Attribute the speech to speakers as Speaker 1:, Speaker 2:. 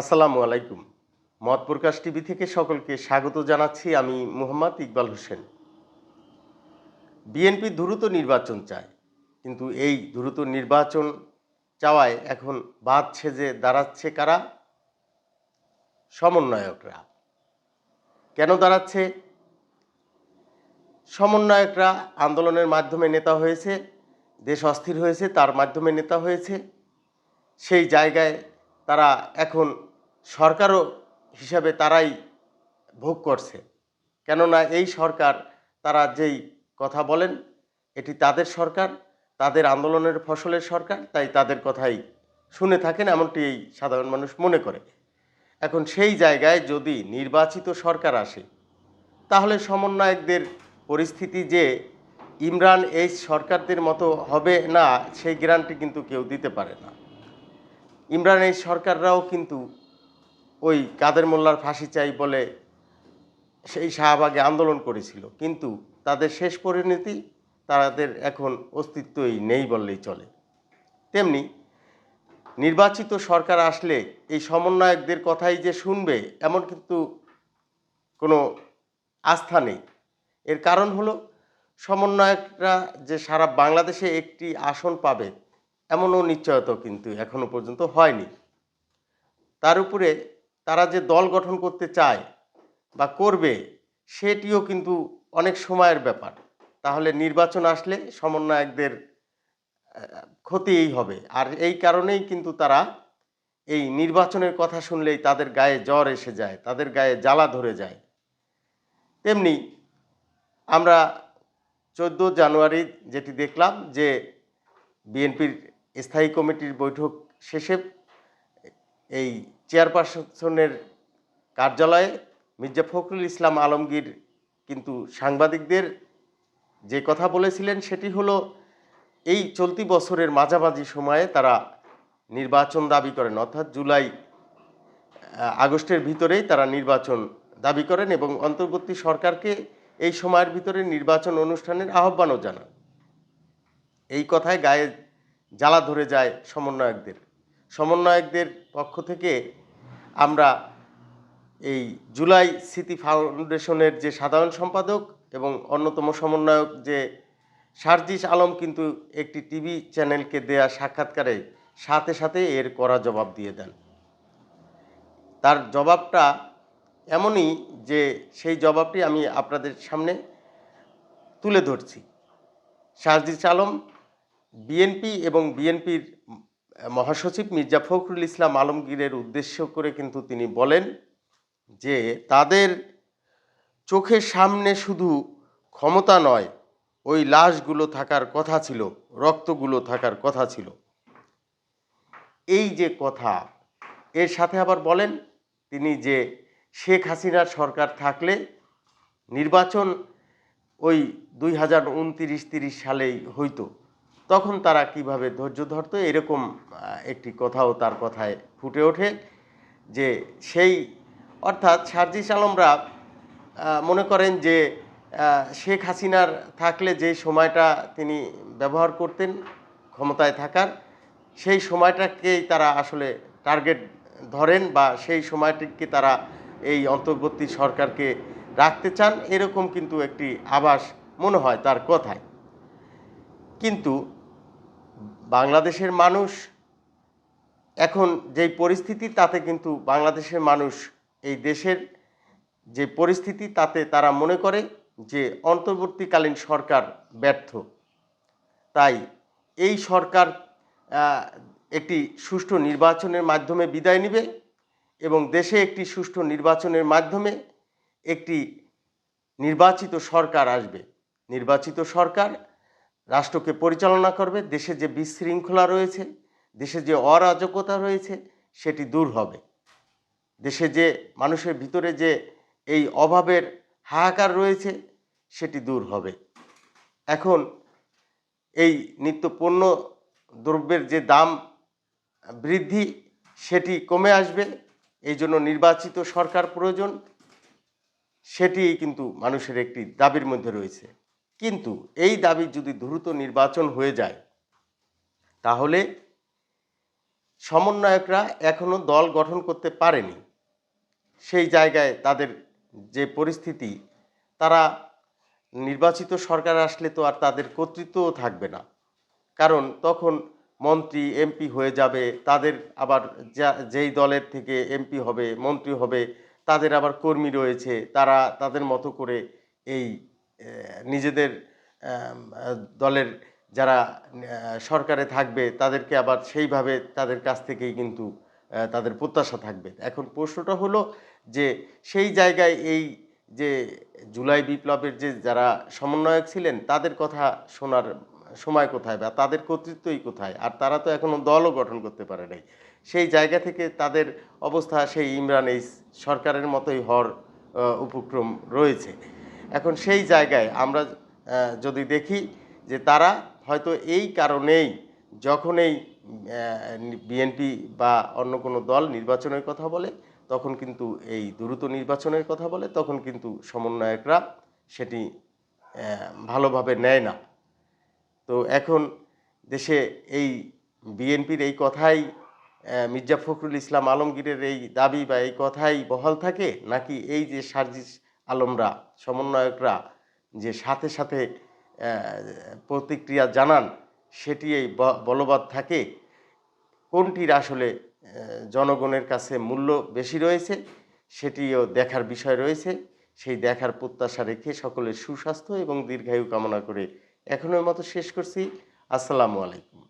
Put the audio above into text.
Speaker 1: আসসালামু আলাইকুম। মত প্রকাশ টিভি থেকে সকলকে স্বাগত জানাচ্ছি আমি মোহাম্মদ ইকবাল হোসেন। বিএনপি দ্রুত নির্বাচন চায়, কিন্তু এই দ্রুত নির্বাচন চাওয়ায় এখন বাদ সেজে দাঁড়াচ্ছে কারা? সমন্বয়করা। কেন দাঁড়াচ্ছে? সমন্বয়করা আন্দোলনের মাধ্যমে নেতা হয়েছে, দেশ অস্থির হয়েছে, তার মাধ্যমে নেতা হয়েছে। সেই জায়গায় তারা এখন সরকারও হিসাবে তারাই ভোগ করছে। কেননা এই সরকার, তারা যেই কথা বলেন, এটি তাদের সরকার, তাদের আন্দোলনের ফসলের সরকার, তাই তাদের কথাই শুনে থাকেন, এমনটি এই সাধারণ মানুষ মনে করে। এখন সেই জায়গায় যদি নির্বাচিত সরকার আসে, তাহলে সমন্বয়কদের পরিস্থিতি যে ইমরান এই সরকারদের মতো হবে না, সেই গ্যারান্টি কিন্তু কেউ দিতে পারে না। ইমরান এই সরকাররাও কিন্তু ওই কাদের মোল্লার ফাঁসি চাই বলে সেই শাহবাগে আন্দোলন করেছিল। কিন্তু তাদের শেষ পরিণতি তাদের এখন অস্তিত্বই নেই বললেই চলে। তেমনি নির্বাচিত সরকার আসলে এই সমন্বয়কদের কথাই যে শুনবে এমন কিন্তু কোনো আস্থা নেই। এর কারণ হলো সমন্বয়করা যে সারা বাংলাদেশে একটি আসন পাবে এমনও নিশ্চয়তা কিন্তু এখনও পর্যন্ত হয়নি। তার উপরে তারা যে দল গঠন করতে চায় বা করবে সেটিও কিন্তু অনেক সময়ের ব্যাপার। তাহলে নির্বাচন আসলে সমন্বয়কদের আহ, ক্ষতিই হবে। আর এই কারণেই কিন্তু তারা এই নির্বাচনের কথা শুনলেই তাদের গায়ে জ্বর এসে যায় তাদের গায়ে জ্বালা ধরে যায়। তেমনি আমরা চোদ্দ জানুয়ারি যেটি দেখলাম যে বিএনপির স্থায়ী কমিটির বৈঠক শেষে এই চেয়ারপারসনের কার্যালয়ে মির্জা ফখরুল ইসলাম আলমগীর কিন্তু সাংবাদিকদের যে কথা বলেছিলেন সেটি হলো, এই চলতি বছরের মাঝামাঝি সময়ে তারা নির্বাচন দাবি করেন। অর্থাৎ জুলাই আগস্টের ভিতরেই তারা নির্বাচন দাবি করেন এবং অন্তর্বর্তী সরকারকে এই সময়ের ভিতরে নির্বাচন অনুষ্ঠানের আহ্বানও জানান। এই কথায় গায়ে জ্বালা ধরে যায় সমন্বয়কদের। সমন্বয়কদের পক্ষ থেকে আমরা এই জুলাই স্মৃতি ফাউন্ডেশনের যে সাধারণ সম্পাদক এবং অন্যতম সমন্বয়ক যে সার্জিস আলম কিন্তু একটি টিভি চ্যানেলকে দেয়া সাক্ষাৎকারে সাথে সাথে এর করা জবাব দিয়ে দেন। তার জবাবটা এমনই যে সেই জবাবটি আমি আপনাদের সামনে তুলে ধরছি। সার্জিস আলম, বিএনপি এবং বিএনপির মহাসচিব মির্জা ফখরুল ইসলাম আলমগীরের উদ্দেশ্য করে কিন্তু তিনি বলেন যে তাদের চোখের সামনে শুধু ক্ষমতা নয়, ওই লাশগুলো থাকার কথা ছিল, রক্তগুলো থাকার কথা ছিল। এই যে কথা, এর সাথে আবার বলেন তিনি যে শেখ হাসিনার সরকার থাকলে নির্বাচন ওই দুই হাজার উনতিরিশ তিরিশ সালেই হইতো। তখন তারা কীভাবে ধৈর্য ধরতো? এরকম একটি কথাও তার কথায় ফুটে ওঠে যে সেই, অর্থাৎ সার্জিস আলমরা মনে করেন যে শেখ হাসিনার থাকলে যে সময়টা তিনি ব্যবহার করতেন, ক্ষমতায় থাকার, সেই সময়টাকেই তারা আসলে টার্গেট ধরেন বা সেই সময়টিকে তারা এই অন্তর্বর্তী সরকারকে রাখতে চান, এরকম কিন্তু একটি আভাস মনে হয় তার কথায়। কিন্তু বাংলাদেশের মানুষ এখন যেই পরিস্থিতি, তাতে কিন্তু বাংলাদেশের মানুষ এই দেশের যে পরিস্থিতি, তাতে তারা মনে করে যে অন্তর্বর্তীকালীন সরকার ব্যর্থ। তাই এই সরকার একটি সুষ্ঠু নির্বাচনের মাধ্যমে বিদায় নেবে এবং দেশে একটি সুষ্ঠু নির্বাচনের মাধ্যমে একটি নির্বাচিত সরকার আসবে। নির্বাচিত সরকার রাষ্ট্রকে পরিচালনা করবে, দেশে যে বিশৃঙ্খলা রয়েছে, দেশে যে অরাজকতা রয়েছে, সেটি দূর হবে। দেশে যে মানুষের ভিতরে যে এই অভাবের হাহাকার রয়েছে, সেটি দূর হবে। এখন এই নিত্য পণ্য দ্রব্যের যে দাম বৃদ্ধি, সেটি কমে আসবে, এই জন্য নির্বাচিত সরকার প্রয়োজন সেটি কিন্তু মানুষের একটি দাবির মধ্যে রয়েছে। কিন্তু এই দাবি যদি দ্রুত নির্বাচন হয়ে যায়, তাহলে সমন্বয়করা এখনও দল গঠন করতে পারেনি। সেই জায়গায় তাদের যে পরিস্থিতি, তারা নির্বাচিত সরকার আসলে তো আর তাদের কর্তৃত্বও থাকবে না। কারণ তখন মন্ত্রী, এমপি হয়ে যাবে, তাদের আবার যেই দলের থেকে এমপি হবে, মন্ত্রী হবে, তাদের আবার কর্মী রয়েছে, তারা তাদের মতো করে এই নিজেদের দলের যারা সরকারে থাকবে, তাদেরকে আবার সেইভাবে তাদের কাছ থেকেই কিন্তু তাদের প্রত্যাশা থাকবে। এখন প্রশ্নটা হলো যে, সেই জায়গায় এই যে জুলাই বিপ্লবের যে যারা সমন্বয়ক ছিলেন, তাদের কথা শোনার সময় কোথায় বা তাদের কর্তৃত্বই কোথায়? আর তারা তো এখনও দলও গঠন করতে পারে নাই। সেই জায়গা থেকে তাদের অবস্থা সেই ইমরান এই সরকারের মতোই হওয়ার উপক্রম রয়েছে। এখন সেই জায়গায় আমরা যদি দেখি যে তারা হয়তো এই কারণেই যখন এই বিএনপি বা অন্য কোনো দল নির্বাচনের কথা বলে, তখন কিন্তু এই দ্রুত নির্বাচনের কথা বলে, তখন কিন্তু সমন্বয়করা সেটি ভালোভাবে নেয় না। তো এখন দেশে এই বিএনপির এই কথাই মির্জা ফখরুল ইসলাম আলমগীরের এই দাবি বা এই কথাই বহাল থাকে, নাকি এই যে সার্জিস আলমরা, সমন্বয়করা যে সাথে সাথে প্রতিক্রিয়া জানান, সেটি এই বলবৎ থাকে। কোনটির আসলে জনগণের কাছে মূল্য বেশি রয়েছে, সেটিও দেখার বিষয় রয়েছে। সেই দেখার প্রত্যাশা রেখে সকলের সুস্বাস্থ্য এবং দীর্ঘায়ু কামনা করে এখনের মতো শেষ করছি। আসসালামু আলাইকুম।